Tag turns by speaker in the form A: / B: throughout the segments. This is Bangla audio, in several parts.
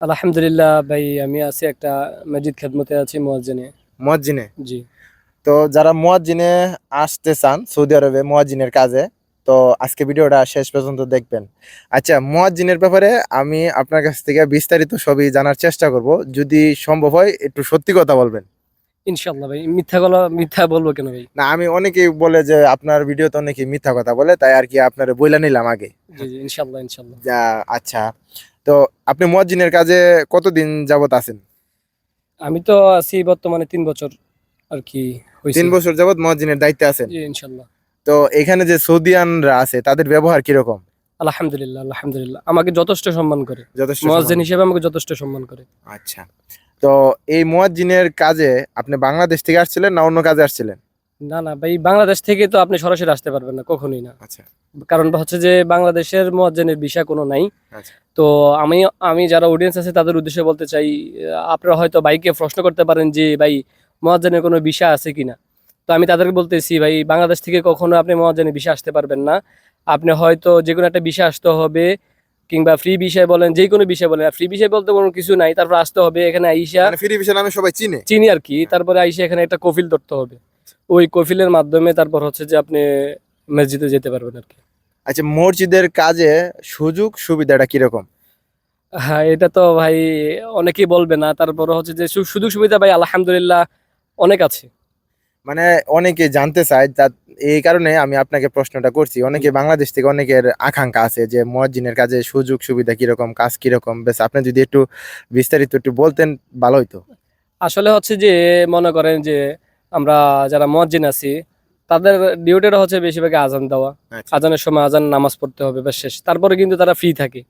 A: আলহামদুলিল্লাহ ভাই আমি আছি একটা মসজিদ খেদমতে আছি মুয়াজ্জিনে।
B: মুয়াজ্জিনে?
A: জি।
B: তো যারা মুয়াজ্জিনে আসতে চান সৌদি আরবে মুয়াজ্জিনের কাজে তো আজকে ভিডিওটা শেষ পর্যন্ত দেখবেন। আচ্ছা মুয়াজ্জিনের ব্যাপারে আমি আপনার কাছ থেকে বিস্তারিত সবই জানার চেষ্টা করব। যদি সম্ভব হয় একটু সত্যি কথা বলবেন।
A: ইনশাল্লাহ ভাই মিথ্যা গলা মিথ্যা বলব কেন ভাই?
B: না আমি অনেকেই বলে যে আপনার ভিডিওতে অনেকেই মিথ্যা কথা বলে তাই আর কি আপনার বইলা নিলাম আগে।
A: জি জি ইনশাল্লাহ ইনশাল্লাহ
B: আচ্ছা। তো আপনি মুয়াজ্জিনের কাজে কতদিন যাবত আছেন?
A: আমি তো আছি বর্তমানে তিন বছর আর কি
B: তিন বছর যাবত মুয়াজ্জিনের দায়িত্বে আছেন?
A: ইনশাল্লাহ।
B: তো এখানে যে সৌদিয়ানরা আছে তাদের ব্যবহার কীরকম?
A: আলহামদুলিল্লাহ আলহামদুলিল্লাহ। আমাকে যথেষ্ট সম্মান করে।
B: যথেষ্ট
A: মুয়াজ্জিন হিসেবে আমাকে যথেষ্ট সম্মান করে।
B: আচ্ছা। তো এই মুয়াজ্জিনের কাজে আপনি বাংলাদেশ থেকে আসছিলেন না অন্য কাজে আসছিলেন?
A: না না ভাই বাংলাদেশ থেকে তো আপনি সরাসরি আসতে পারবেন না কখনোই না।
B: আচ্ছা।
A: কারণ হচ্ছে যে বাংলাদেশের মুয়াজ্জিনের বিষয় কোনো নাই।
B: আচ্ছা।
A: তো আমি আমি যারা অডিয়েন্স আছে তাদের উদ্দেশ্যে বলতে চাই আপনারা হয়তো বাইকে প্রশ্ন করতে পারেন যে ভাই মুয়াজ্জিনের কোনো বিষয় আছে কিনা? তো আমি তাদেরকে বলতেছি ভাই বাংলাদেশ থেকে কখনো আপনি মুয়াজ্জিনের বিষয় আসতে পারবেন না। আপনি হয়তো যে কোনো একটা বিষয় আসতে হবে কিংবা ফ্রি বিষয় বলেন যে কোনো বিষয় বলেন ফ্রি বিষয় বলতে কোনো কিছু নাই। তারপর আসতে হবে এখানে আইসা।
B: মানে ফ্রি বিষয় নামে সবাই চিনে?
A: চিনি আর কি। তারপরে আইসা এখানে একটা কফিল ধরতে হবে। ওই কফিলের মাধ্যমে তারপর হচ্ছে যে আপনি মসজিদে যেতে পারবেন আর কি।
B: আচ্ছা মসজিদের কাজে সুযোগ সুবিধাটা কীরকম?
A: হ্যাঁ এটা তো ভাই অনেকেই বলবে না তারপর হচ্ছে যে সুযোগ সুবিধা ভাই আলহামদুলিল্লাহ অনেক আছে।
B: মানে অনেকে জানতে চায় তা এই কারণে আমি আপনাকে প্রশ্নটা করছি। অনেকে বাংলাদেশ থেকে অনেকের আকাঙ্ক্ষা আছে যে মুয়াজ্জিনের কাজে সুযোগ সুবিধা কীরকম কাজ কীরকম। বেশ আপনি যদি একটু বিস্তারিত একটু বলতেন ভালো হইতো।
A: আসলে হচ্ছে যে মনে করেন যে আমরা যারা মসজিদ আছি তাদের ডিউটিটা হচ্ছে বেশিরভাগ আজান দেওয়া।
B: আচ্ছা।
A: আজানের সময় আজান নামাজ পড়তে হবে ব্যাস শেষ। তারপরে কিন্তু তারা ফ্রি থাকে।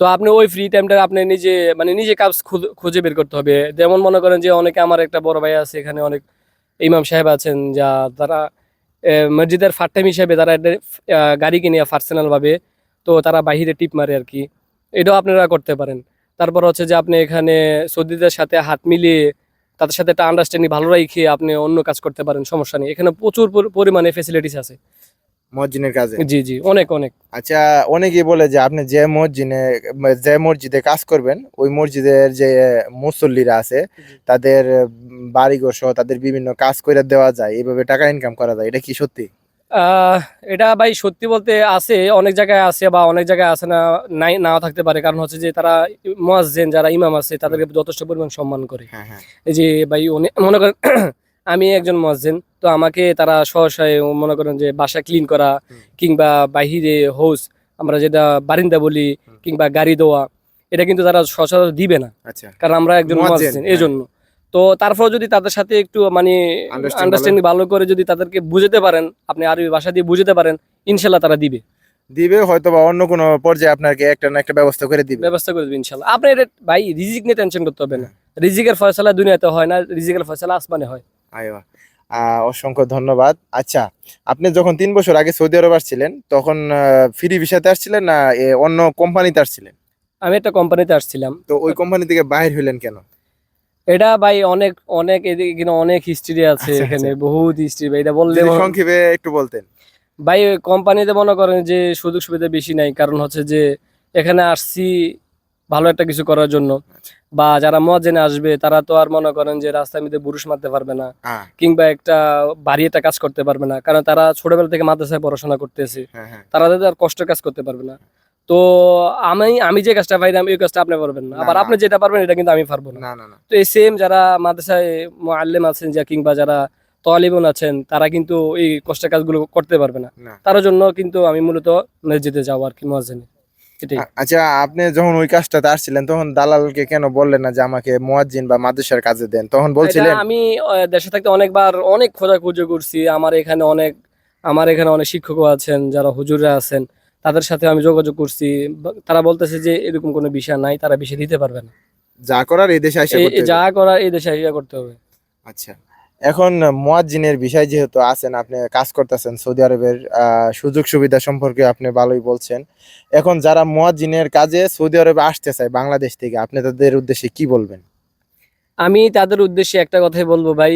A: তো আপনি ওই ফ্রি টাইমটা আপনি নিজে মানে নিজে কাজ খুঁজে বের করতে হবে। যেমন মনে করেন যে অনেকে আমার একটা বড় ভাই আছে এখানে অনেক ইমাম সাহেব আছেন যা তারা মসজিদের ফার্ট টাইম হিসেবে তারা গাড়ি কিনে পার্সোনাল ভাবে তো তারা বাহিরে টিপ মারে আর কি। এটাও আপনারা করতে পারেন। তারপর হচ্ছে যে আপনি এখানে সৌদিদের সাথে হাত মিলিয়ে তাদের সাথে একটা আন্ডারস্ট্যান্ডিং ভালো রেখে আপনি অন্য কাজ করতে পারেন সমস্যা নেই। এখানে প্রচুর পরিমাণে ফেসিলিটিস আছে।
B: মসজিদের কাজে?
A: জি জি অনেক অনেক।
B: আচ্ছা অনেকেই বলে যে আপনি যে মসজিদে যে মসজিদে কাজ করবেন ওই মসজিদের যে মুসল্লিরা আছে তাদের বাড়িঘর সহ তাদের বিভিন্ন কাজ করে দেওয়া যায় এইভাবে টাকা ইনকাম করা যায় এটা কি সত্যি?
A: এটা ভাই সত্যি বলতে আছে অনেক জায়গায় আছে বা অনেক জায়গায় আছে না নাই নাও থাকতে পারে। কারণ হচ্ছে যে তারা মুয়াজ্জিন যারা ইমাম আছে তাদেরকে যথেষ্ট পরিমাণ সম্মান করে।
B: হ্যাঁ হ্যাঁ।
A: এই যে ভাই মনে করেন আমি একজন মুয়াজ্জিন তো আমাকে তারা সহসায় মনে করেন যে বাসা ক্লিন করা কিংবা বাহিরে হোস আমরা যেটা বারিন্দা বলি কিংবা গাড়ি দেওয়া এটা কিন্তু তারা সচরাচর দিবে না।
B: আচ্ছা।
A: কারণ আমরা একজন
B: মুয়াজ্জিন
A: এই। জন্য তো তারপর যদি তাদের সাথে একটু মানে আন্ডারস্ট্যান্ডিং ভালো। করে যদি তাদেরকে বুঝতে পারেন আপনি আরবি ভাষা দিয়ে বুঝতে পারেন ইনশাল্লাহ তারা দিবে।
B: দিবে হয়তো বা অন্য কোনো পর্যায়ে আপনাকে একটা না একটা ব্যবস্থা করে দিবে।
A: ব্যবস্থা করে দিবে ইনশাল্লাহ। আপনি ভাই রিজিক নিয়ে টেনশন করতে হবে না।
B: হ্যাঁ।
A: রিজিকের ফয়সালা দুনিয়াতে হয় না রিজিকের ফয়সালা আসমানে হয়।
B: আহ, অসংখ্য ধন্যবাদ। আচ্ছা আপনি যখন তিন বছর আগে সৌদি আরব আসছিলেন তখন ফ্রি ভিসাতে আসছিলেন না অন্য কোম্পানিতে আসছিলেন?
A: আমি একটা কোম্পানিতে আসছিলাম।
B: তো ওই কোম্পানি থেকে বাইর হইলেন কেন?
A: এটা ভাই অনেক অনেক এদিকে অনেক হিস্ট্রি আছে
B: আচ্ছা,
A: এখানে বহুত হিস্ট্রি ভাই। এটা বললে
B: সংক্ষেপে একটু বলতেন।
A: ভাই কোম্পানিতে মনে করেন যে সুযোগ সুবিধা বেশি নাই কারণ হচ্ছে যে এখানে আসছি ভালো একটা কিছু করার জন্য।
B: আচ্ছা।
A: বা যারা মজেনে আসবে তারা তো আর মনে করেন যে রাস্তার মধ্যে বুরুষ মারতে পারবে না
B: হ্যাঁ।
A: কিংবা একটা বাড়ি একটা কাজ করতে পারবে না। কারণ তারা ছোটবেলা থেকে মাদ্রাসায় পড়াশোনা করতেছে।
B: হ্যাঁ হ্যাঁ।
A: তারা যাতে আর কষ্ট কাজ করতে পারবে না। তো আমি আমি যে কাজটা পাইলাম এই কাজটা আপনি পারবেন না। আবার আপনি যেটা পারবেন এটা কিন্তু আমি পারব না। তো এই সেম যারা মাদ্রাসায় আল্লেম আছেন যা কিংবা যারা তলিবন আছেন তারা কিন্তু এই কষ্টের কাজগুলো করতে পারবে না। তার জন্য কিন্তু আমি মূলত মসজিদে যাব আর কি মহাজনে
B: আচ্ছা আপনি যখন ওই কাজটাতে আসছিলেন তখন দালালকে কেন বললেন না যে আমাকে মুয়াজ্জিন বা মাদ্রাসার কাজে দেন? তখন বলছিলেন
A: আমি দেশে থাকতে অনেকবার অনেক খোঁজাখুঁজি করছি। আমার এখানে অনেক আমার এখানে অনেক শিক্ষকও আছেন যারা হুজুররা আছেন। তাদের সাথে আমি যোগাযোগ করছি। তারা বলতেছে যে এরকম কোনো বিষয় নাই তারা বিষয় দিতে পারবে না।
B: যা করার এই দেশে
A: এই যা করার এই দেশে ইয়া করতে হবে।
B: আচ্ছা। এখন মুয়াজ্জিনের বিষয় যেহেতু আছেন আপনি কাজ করতেছেন সৌদি আরবের সুযোগ সুবিধা সম্পর্কে আপনি ভালোই বলছেন। এখন যারা মুয়াজ্জিনের কাজে সৌদি আরবে আসতে চায় বাংলাদেশ থেকে আপনি তাদের উদ্দেশ্যে কি বলবেন?
A: আমি তাদের উদ্দেশ্যে একটা কথাই বলব ভাই।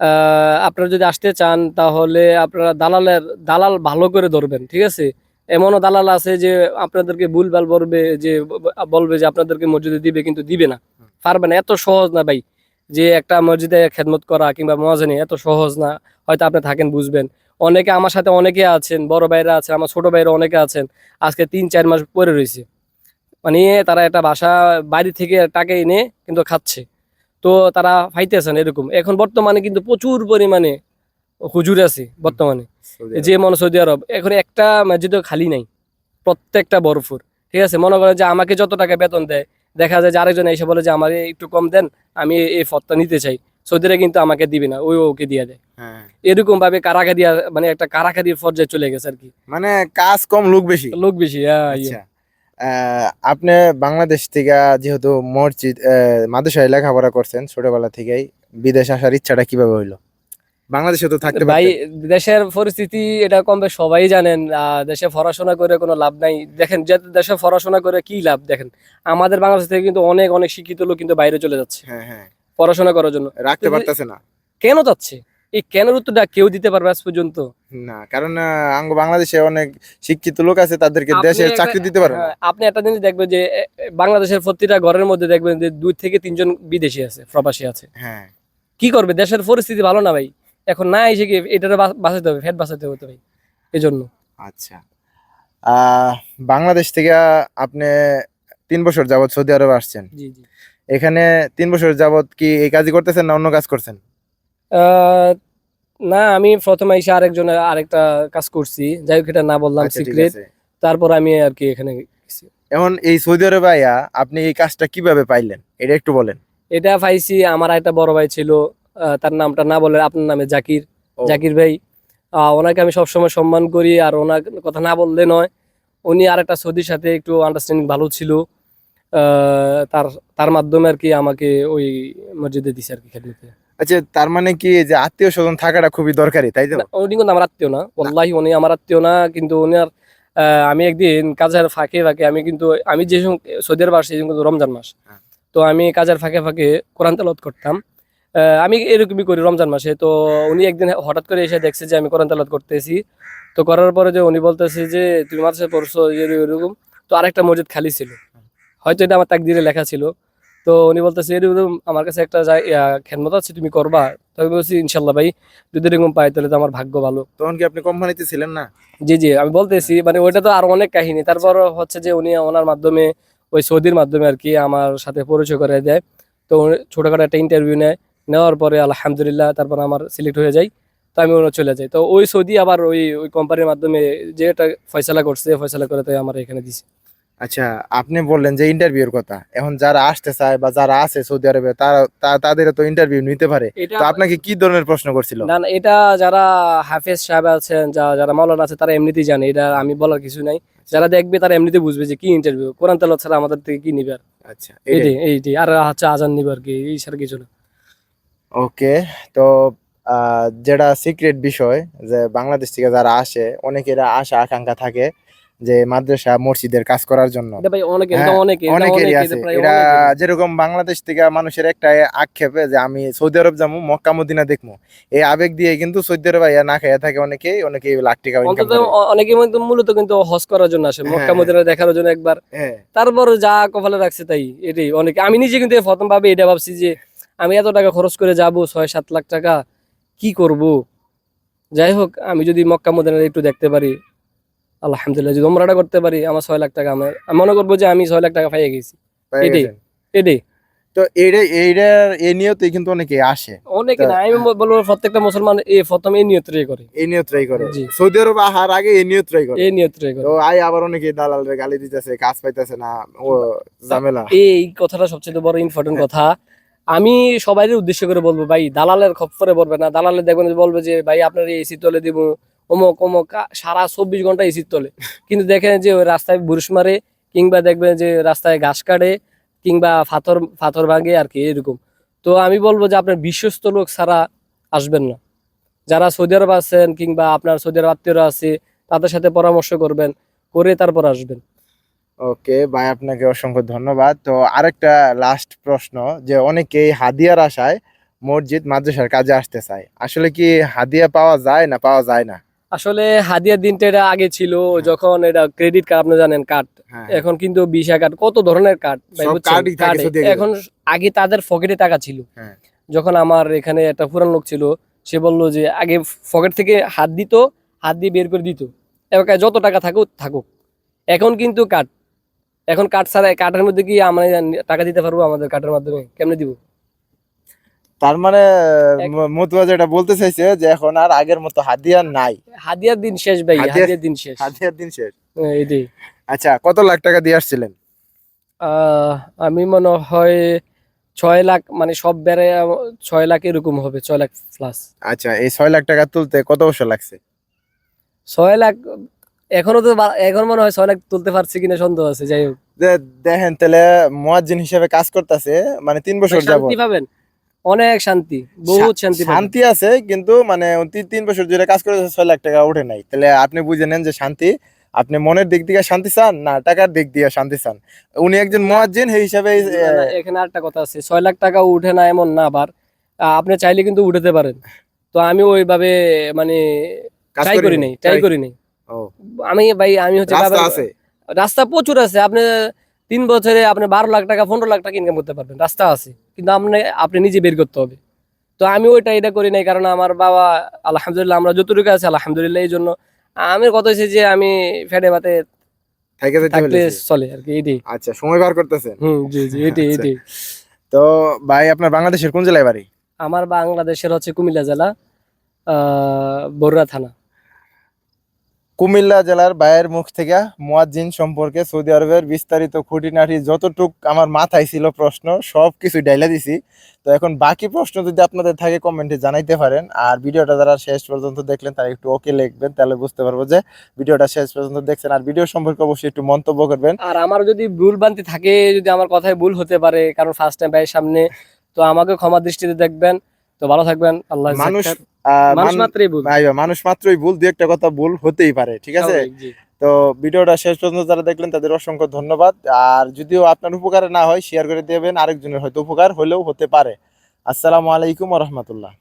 A: আহ, আপনারা যদি আসতে চান তাহলে আপনারা দালালের দালাল ভালো করে ধরবেন ঠিক আছে? এমনও দালাল আছে যে আপনাদেরকে ভুলভাল বলবে, যে বলবে যে আপনাদেরকে মসজিদে দিবে, কিন্তু দিবে না। পারবে না, এত সহজ না ভাই, যে একটা মসজিদে খেদমত করা কিংবা মজানি এত সহজ না। হয়তো আপনি থাকেন, বুঝবেন। অনেকে আমার সাথে অনেকে আছেন, বড় ভাইরা আছেন, আমার ছোট ভাইরা অনেকে আছেন, আজকে তিন, চার মাস পরে রয়েছে। মানে তারা একটা বাসা বাড়ি থেকে টাকা এনে কিন্তু খাচ্ছে। তো তারা ফাইতেছেন এরকম। এখন বর্তমানে কিন্তু প্রচুর পরিমাণে হুজুর আছে বর্তমানে। যে মনে সৌদি আরব। এখন একটা মসজিদও খালি নাই প্রত্যেকটা বরফুর ঠিক আছে? মনে করেন যে আমাকে যত টাকা বেতন দেয় দেখা যায় যে আরেকজন এসে বলে যে আমার একটু কম দেন আমি এই ফতটা নিতে চাই। সৌদিরা কিন্তু আমাকে দিবে না ওই ওকে দিয়ে দেয়।
B: হ্যাঁ।
A: এরকম ভাবে কারাকারি মানে একটা কারাকারির পর্যায়ে চলে গেছে আর কি।
B: মানে কাজ কম লোক বেশি?
A: লোক বেশি হ্যাঁ।
B: আচ্ছা। আহ, আপনি বাংলাদেশ থেকে যেহেতু মসজিদ মাদ্রাসায় লেখাপড়া করছেন ছোটবেলা থেকেই বিদেশ আসার ইচ্ছাটা কীভাবে হইল? বাংলাদেশে তো থাকতে
A: ভাই দেশের পরিস্থিতি এটা কমবে সবাই জানেন দেশে পড়াশোনা করে কোনো লাভ নাই। দেখেন যে দেশে পড়াশোনা করে কি লাভ? দেখেন আমাদের বাংলাদেশ থেকে কিন্তু অনেক অনেক শিক্ষিত লোক কিন্তু বাইরে চলে যাচ্ছে
B: হ্যাঁ হ্যাঁ।
A: পড়াশোনা করার জন্য।
B: রাখতে পারতেছে না।
A: কেন যাচ্ছে? এই কেনের উত্তরটা কেউ দিতে পারবে আজ পর্যন্ত?
B: না কারণ আঙ্গ বাংলাদেশে অনেক শিক্ষিত লোক আছে তাদেরকে দেশে চাকরি দিতে পারে না।
A: হ্যাঁ, আপনি একটা জিনিস দেখবেন যে বাংলাদেশের প্রতিটা ঘরের মধ্যে দেখবেন যে দুই থেকে তিনজন বিদেশি আছে প্রবাসী আছে।
B: হ্যাঁ।
A: কি করবে? দেশের পরিস্থিতি ভালো না ভাই? এখন না এসে এটারে বা- বাঁচাতে হবে ফেট বাঁচাতে হবে তো ভাই এই জন্য
B: আচ্ছা বাংলাদেশ থেকে আপনি তিন বছর যাবত সৌদি আরবে আসছেন।
A: জি জি।
B: এখানে তিন বছর যাবৎ কি এই কাজই করতেছেন না অন্য কাজ করছেন?
A: না আমি প্রথমে এসে আরেকজনের আরেকটা কাজ করছি। যাই হোক এটা না বললাম
B: আচ্ছা,
A: সিক্রেট তারপর আমি আর কি এখানে।
B: এখন এই সৌদি আরবে আইয়া আপনি এই কাজটা কীভাবে পাইলেন? এটা একটু বলেন।
A: এটা পাইছি আমার একটা বড় ভাই ছিল তার নামটা না বলে আপনার নামে জাকির জাকির ভাই। আহ, ওনাকে আমি সবসময় সম্মান করি আর ওনার কথা না বললে নয় উনি আর একটা সৌদির সাথে একটু আন্ডারস্ট্যান্ডিং ভালো ছিল। আহ, তার তার মাধ্যমে আর কি আমাকে ওই মসজিদে দিছে আর কি খেদমতে।
B: আচ্ছা তার মানে কি যে আত্মীয় স্বজন থাকাটা খুবই দরকারি তাই তো?
A: না, উনি কিন্তু আমার আত্মীয় না ওল্লাহি উনি আমার আত্মীয় না কিন্তু উনার আহ, আমি একদিন কাজের ফাঁকে ফাঁকে আমি কিন্তু আমি যে সৌদি আরব আসছি কিন্তু রমজান মাস।
B: হ্যাঁ।
A: তো আমি কাজের ফাঁকে ফাঁকে কোরআন তেলাওয়াত করতাম। আমি এরকমই করি রমজান মাসে। তো উনি একদিন হঠাৎ করে এসে দেখছে যে আমি কোরআন তেলাওয়াত করতেছি। তো করার পরে যে উনি বলতেছে যে তুমি মাদ্রাসায় পড়ছো এরকম তো আরেকটা মসজিদ খালি ছিল। হয়তো এটা আমার তাকদিরে লেখা ছিল। তো উনি বলতেছে এরকম আমার কাছে একটা খেদমত আছে তুমি করবা। তো আমি বলছি ইনশাল্লাহ ভাই যদি এরকম পাই তাহলে তো আমার ভাগ্য ভালো।
B: তখন কি আপনি কোম্পানিতে ছিলেন না?
A: জি জি আমি বলতেছি মানে ওইটা তো আর অনেক কাহিনী। তারপর হচ্ছে যে উনি ওনার মাধ্যমে ওই সৌদির মাধ্যমে আর কি আমার সাথে পরিচয় করে দেয়। তো ছোটখাটো একটা ইন্টারভিউ নেয়। নেওয়ার পরে আলহামদুলিল্লাহ তারপর আমার সিলেক্ট হয়ে যাই তো আমি ওরা চলে যাই। তো ওই সৌদি আবার ওই ওই কোম্পানির মাধ্যমে যেটা ফয়সালা করছে ফয়সালা করে তাই আমার এখানে দিছে।
B: আচ্ছা আপনি বললেন যে ইন্টারভিউর কথা। এখন যারা আসতে চায় বা যারা আছে সৌদি আরবে তারা তাদের তো ইন্টারভিউ নিতে পারে। তো আপনাকে কি ধরনের প্রশ্ন করছিল?
A: না না এটা যারা হাফেজ সাহেব আছেন যা যারা মাওলানা আছে তারা এমনিতেই জানে। এটা আমি বলার কিছু নাই। যারা দেখবে তারা এমনিতে বুঝবে যে কি ইন্টারভিউ কোরআন তেলাওয়াত ছাড়া আমাদের থেকে কি নিবে আর?
B: আচ্ছা এটাই।
A: এইটি এইটি আর হচ্ছে আজান নিবে আর কি এই ছাড়া কিছু না।
B: ওকে তো যেটা সিক্রেট বিষয় যে বাংলাদেশ থেকে যারা আসে অনেকের আশা আকাঙ্ক্ষা থাকে যে মাদ্রাসা মসজিদের কাজ করার জন্য।
A: অনেকে
B: হ্যাঁ,
A: অনেকে
B: অনেকেরই আছে।
A: এটা।
B: যেরকম বাংলাদেশ থেকে মানুষের একটা আক্ষেপে যে আমি সৌদি আরব যাব মক্কা মদিনা দেখব। এই আবেগ দিয়ে কিন্তু সৌদি আরব না খাইয়া থাকে অনেকেই অনেকে লাখ টাকা
A: অনেকে মূলত মূলত কিন্তু হজ করার জন্য আসে মক্কা
B: হ্যাঁ।
A: মদিনা দেখার জন্য একবার।
B: হ্যাঁ।
A: তারপর যা কপালে রাখছে তাই এটাই। অনেকে আমি নিজে কিন্তু প্রথম ভাবে এটা ভাবছি যে আমি এত টাকা খরচ করে যাব ছয় সাত লাখ টাকা কি করব? যাই হোক আমি যদি মক্কা মদিনা একটু দেখতে পারি আলহামদুলিল্লাহ যদি ওমরাটা করতে পারি আমার ছয় লাখ টাকা আমার আমি মনে করব যে আমি ছয় লাখ টাকা পাইয়ে গেছি। এটাই। এটাই।
B: তো এইটা এইটার এই নিয়তেই কিন্তু অনেকে আসে।
A: অনেকে না আমি বলব প্রত্যেকটা মুসলমান এই প্রথম এই নিয়ত ট্রাই করে।
B: এই নিয়ত ট্রাই করে। সৌদি আরব আহার আগে এই নিয়ত ট্রাই করে।
A: এই নিয়ত ট্রাই করে।
B: তো আই আবার অনেকে দালালরে গালি দিতেছে কাজ পাইতেছে না ও ঝামেলা।
A: এই কথাটা সবচেয়ে বড় ইম্পর্টেন্ট কথা। আমি সবাইয়ের উদ্দেশ্য করে বলব, ভাই, দালালের খপ্পরে পড়বে না। দালালে দেখবেন বলবে যে, ভাই, আপনার এসি তলে দিব, অমুক অমুক সারা চব্বিশ ঘণ্টা এসির তলে। কিন্তু দেখেন যে, ওই রাস্তায় বুরুষ মারে, কিংবা দেখবেন যে, রাস্তায় ঘাস কাটে, কিংবা পাথর ফাথর ভাঙে আর কি, এরকম। তো আমি বলব যে, আপনার বিশ্বস্ত লোক ছাড়া আসবেন না। যারা সৌদি আরব আছেন, কিংবা আপনার সৌদি আরব আত্মীয়রা আছে, তাদের সাথে পরামর্শ করবেন, করে তারপর আসবেন।
B: ওকে ভাই আপনাকে অসংখ্য ধন্যবাদ। তো আরেকটা লাস্ট প্রশ্ন যে অনেকেই হাদিয়ার আশায় মসজিদ মাদ্রাসার কাজে আসতে চায়। আসলে কি হাদিয়া পাওয়া যায় না পাওয়া যায় না?
A: আসলে হাদিয়ার দিনটা এটা আগে ছিল যখন এটা ক্রেডিট কার্ড আপনি জানেন কার্ড
B: হ্যাঁ।
A: এখন কিন্তু ভিসা কার্ড কত ধরনের কার্ড। এখন আগে তাদের পকেটে টাকা ছিল।
B: হ্যাঁ।
A: যখন আমার এখানে একটা পুরান লোক ছিল সে বলল যে আগে পকেট থেকে হাত দিত হাত দিয়ে বের করে দিত। এবার যত টাকা থাকুক থাকুক। এখন কিন্তু কার্ড এখন কার্ড ছাড়া কার্ডের মধ্যে কি আমরা টাকা দিতে পারব আমাদের কার্ডের মাধ্যমে? কেমনে দিব?
B: তার মানে মতুয়া যেটা বলতে চাইছে যে এখন আর আগের মতো হাদিয়ার নাই।
A: হাদিয়ার দিন শেষ ভাই
B: হাদিয়ার-
A: দিন শেষ।
B: হাদিয়ার দিন শেষ।
A: হ্যাঁ, এটাই
B: আচ্ছা কত লাখ টাকা দিয়ে আসছিলেন?
A: আমি মনে হয় ছয় লাখ মানে সব বেড়ে ছয় লাখ এরকম হবে ছয় লাখ প্লাস
B: আচ্ছা এই ছয় লাখ টাকা তুলতে কত বছর লাগছে?
A: ছয় লাখ এখনও তো এখন মনে হয় ছয় লাখ তুলতে পারছি কিনা সন্দেহ আছে যাই হোক।
B: দেখেন তাহলে মুয়াজ্জিন হিসেবে কাজ করতেছে মানে তিন বছর যাব
A: পাবেন। অনেক শান্তি বহুত শান্তি
B: শান্তি আছে কিন্তু মানে তিন বছর ধরে কাজ করে ছয় লাখ টাকা উঠে নাই। তাহলে আপনি বুঝে নেন যে শান্তি। আপনি মনের দিক দিয়ে শান্তি চান না টাকার দিক দিয়ে শান্তি চান? উনি একজন মুয়াজ্জিন সেই হিসাবে
A: এখানে আরেকটা কথা আছে ছয় লাখ টাকা উঠে না এমন না আবার আপনি চাইলে কিন্তু উঠাতে পারেন। তো আমি ওইভাবে মানে ট্রাই করি নাই ট্রাই করি নাই আমি ভাই আমি হচ্ছে
B: রাস্তা আছে?
A: রাস্তা প্রচুর আছে। আপনি তিন বছরে আপনি বারো লাখ টাকা পনেরো লাখ টাকা ইনকাম করতে পারবেন। রাস্তা আছে। কিন্তু আপনি আপনি নিজে বের করতে হবে। তো আমি ওইটা এটা করি নাই কারণ আমার বাবা আলহামদুলিল্লাহ আমরা যতটুকু আছে আলহামদুলিল্লাহ এই জন্য আমি কথা হচ্ছে যে আমি ফেটে
B: বলেছে।
A: চলে আর কি এটাই।
B: আচ্ছা সময় বার করতেছেন?
A: হুম জি জি এটাই
B: আচ্ছা।
A: এটাই।
B: তো ভাই আপনার বাংলাদেশের কোন জেলায় বাড়ি?
A: আমার বাংলাদেশের হচ্ছে কুমিল্লা জেলা আহ বরুড়া থানা।
B: কুমিল্লা জেলার ভাইয়ের মুখ থেকে মুয়াজ্জিন সম্পর্কে সৌদি আরবের বিস্তারিত খুঁটিনাটি যতটুক আমার মাথায় ছিল প্রশ্ন, সব কিছু ডাইলা দিছি। তো এখন বাকি প্রশ্ন যদি আপনাদের থাকে, কমেন্টে জানাইতে পারেন। আর ভিডিওটা যারা শেষ পর্যন্ত দেখলেন, তারা একটু ওকে লিখবেন, তাহলে বুঝতে পারব যে ভিডিওটা শেষ পর্যন্ত দেখছেন। আর ভিডিও সম্পর্কে অবশ্যই একটু মন্তব্য করবেন।
A: আর আমার যদি ভুল বান্তি থাকে, যদি আমার কথায় ভুল হতে পারে, কারণ ফার্স্ট টাইম ভাইয়ের সামনে, তো আমাকে ক্ষমা দৃষ্টিতে দেখবেন। তো ভালো থাকবেন আল্লাহ
B: মানুষ
A: মানুষ মাত্রই ভুল।
B: ভাই মানুষ মাত্রই ভুল দু একটা কথা ভুল হতেই পারে ঠিক আছে। তো ভিডিওটা শেষ পর্যন্ত যারা দেখলেন তাদের অসংখ্য ধন্যবাদ। আর যদিও আপনার উপকারে না হয় শেয়ার করে দেবেন আরেকজনের হয়তো উপকার হলেও হতে পারে। আসসালামু আলাইকুম রহমতুল্লাহ।